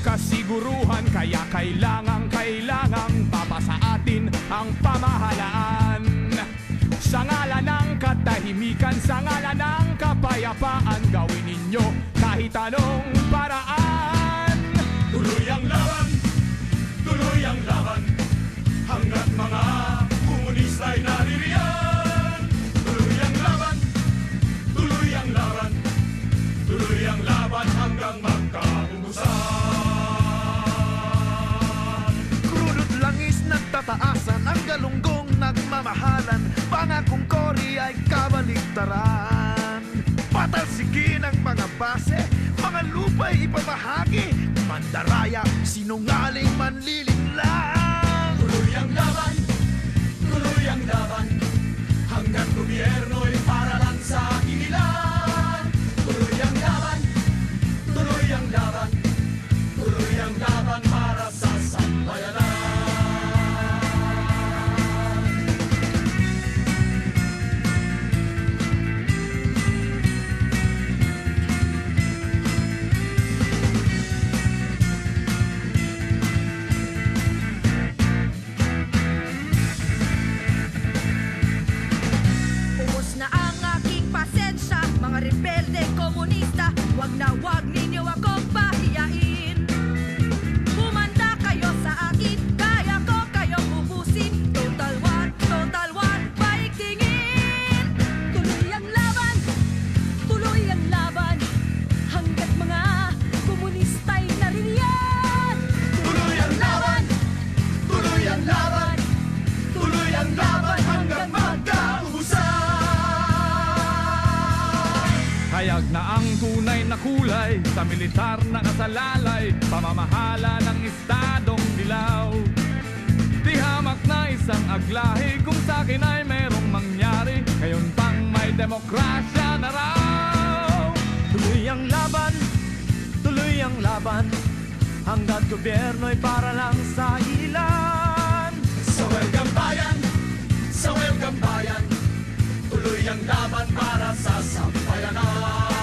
laban Kaya kailangang kailangang papasa atin ang pamahalaan. Sa ngalan ng katahimikan, sa ngalan ng kapayapaan Gawin ninyo kahit anong paraan. Tuloy ang laban, tuloy ang laban Hanggat mga komunista'y naririyan. Tuloy ang laban, tuloy ang laban Tuloy ang laban hanggang magkaubusan galunggong nagmamahalan Pangakong kori ay kabaligtaran Patalsikin ang mga base Mga lupa'y ipamahagi Mandaraya, sinungaling manlilinlang. Tuloy ang laban, tuloy ang laban Hanggang gobyerno'y Wag na wag ninyo akong pahiyain Humanda kayo sa akin Kaya ko kayong ubusin. Total one, total one Paigtingin Tuloy ang laban Tuloy ang laban. Hanggat mga komunista'y naririyan Tuloy ang laban, tuloy ang laban na kulay Sa militar na kasalalay Pamamahala ng estadong dilaw. Di hamak na isang aglahi Kung sa akin ay merong mangyari Ngayon pang may demokrasya na raw. Tuloy ang laban, tuloy ang laban Hanggat gobyerno'y para lang sa ilan. Sa welcome bayan, sa welcome bayan Tuloy ang laban para sa sampayanan